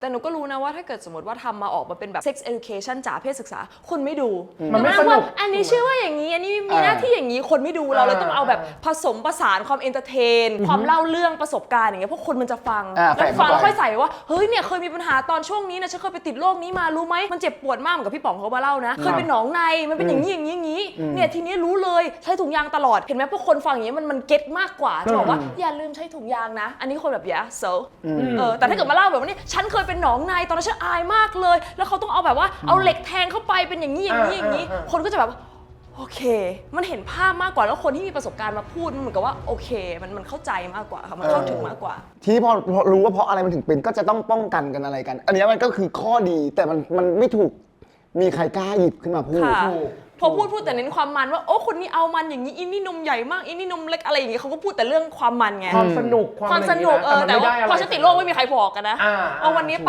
แต่หนูก็รู้นะว่าถ้าเกิดสมมติว่าทำมาออกมาเป็นแบบ sex education จ๋าเพศศึกษา คนไม่ดูมันไม่หสนุกว่าอันนี้ชื่อว่าอย่างนี้ อันนี้มีหน้าที่อย่างนี้คนไม่ดูเราเลยต้องเอาแบบผสมผสานความเอนเตอร์เทน ความเล่าเรื่องประสบการณ์อย่างเงี้ยเพราะคนมันจะฟังอ่าแล้วแฝงฟังเข้าไปแล้วค่อยใส่ว่าเฮ้ยเนี่ยเคยมีปัญหาตอนช่วงนี้นะฉันเคยไปติดโรคนี้มารู้ไหมมันเจ็บปวดมากเหมือนกับพี่ป๋องเขามาเล่านะเคยเป็นหนองในมันเป็นอย่างนี้อย่างนี้อย่างนี้ เนี่ยทีนี้รู้เลยใช้ถุงยางตลอด เห็นไหมพวกคนฟังอย่างนี้ยมันมันเก็ตมากกว่าจะบอกว่าอย่าลืมใช้ถุงยางนะ อันนี้คนแบบ yeah so เออแต่ถ้าเกิดมาเล่าแบบว่านี่ฉันเคยเป็นหนองในตอนนั้นฉันอายมากเลย แล้วเขาต้องเอาแบบว่าเอาเหล็กแทงเข้าไปเป็นอย่างนี้อย่างนี้อย่างนี้ อ่าอ่าอ่า คนก็จะแบบว่าโอเค มันเห็นภาพมากกว่าแล้วคนที่มีประสบการณ์มาพูดมันเหมือนกับว่าโอเค มันมันเข้าใจมากกว่าค่ะมันเข้าถึงมากกว่า ทีนี้พอพอรู้ว่าเพราะอะไรมันถึงเป็นก็จะต้องป้องกันกันอะไรกัน อันเนี้ยมันก็คือข้อดีแต่มันมันไม่ถูกมีใครกล้าหยิบขึ้นมาพูดค่ะถูก พอพูดพูดแต่เน้นความมันว่าโอ้คนนี้เอามันอย่างนี้อินนี่นมใหญ่มากอินนี่นมเล็กอะไรอย่างงี้เขาก็พูดแต่เรื่องความมันไงความสนุกความความอะไรสนุกเอออย่างแต่งี้นะว่ามันไม่ได้อะไรพอฉันติดโรคไม่มีใครบอกกันนะอ่าเอาวันนี้ถูกไป